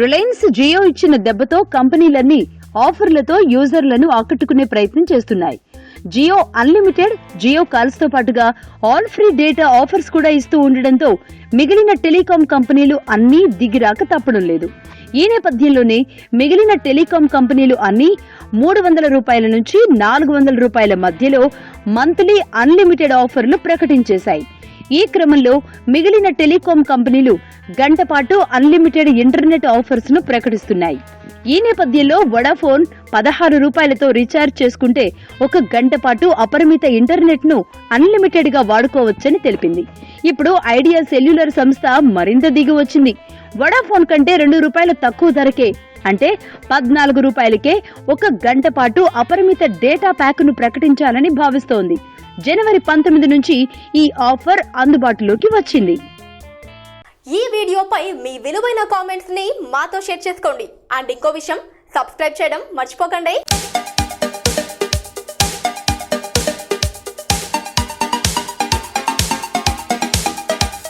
Reliance Jio ఇచ్చిన దెబ్బతో కంపెనీలన్నీ ఆఫర్లతో యూజర్లను ఆకట్టుకునే ప్రయత్నం చేస్తున్నాయి. జియో అన్లిమిటెడ్ జియో కాల్స్తో పాటుగా ఆల్ ఫ్రీ డేటా ఆఫర్స్ కూడా ఇస్తూ ఉండడంతో మిగిలిన టెలికాం కంపెనీలు అన్నీ దిగిరాక తప్పడం లేదు. ఈ నేపథ్యంలోనే మిగిలిన టెలికాం కంపెనీలు అన్నీ మూడు వందల రూపాయల నుంచి నాలుగు వందల రూపాయల మధ్యలో మంత్లీ అన్లిమిటెడ్ ఆఫర్లు ప్రకటించేశాయి. ఈ క్రమంలో మిగిలిన టెలికాం కంపెనీలు గంట పాటు అన్లిమిటెడ్ ఇంటర్నెట్ ఆఫర్స్ను ప్రకటిస్తున్నాయి. ఈ నేపథ్యంలో వడాఫోన్ పదహారు రూపాయలతో రీఛార్జ్ చేసుకుంటే ఒక గంట పాటు అపరిమిత ఇంటర్నెట్ను అన్లిమిటెడ్గా వాడుకోవచ్చని తెలిపింది. ఇప్పుడు ఐడియా సెల్యులర్ సంస్థ మరింత దిగి వచ్చింది. వడాఫోన్ కంటే రెండు రూపాయలు తక్కువ ధరకే అంటే పద్నాలుగు రూపాయలకే ఒక గంట పాటు అపరిమిత డేటా ప్యాక్ను ప్రకటించాలని భావిస్తోంది. జనవరి పంతొమ్మిది నుంచి ఈ ఆఫర్ అందుబాటులోకి వచ్చింది. ఈ వీడియోపై మీ విలువైన కామెంట్స్ని మాతో షేర్ చేసుకోండి. అండ్ ఇంకో విషయం సబ్స్క్రైబ్ చేయడం మర్చిపోకండి.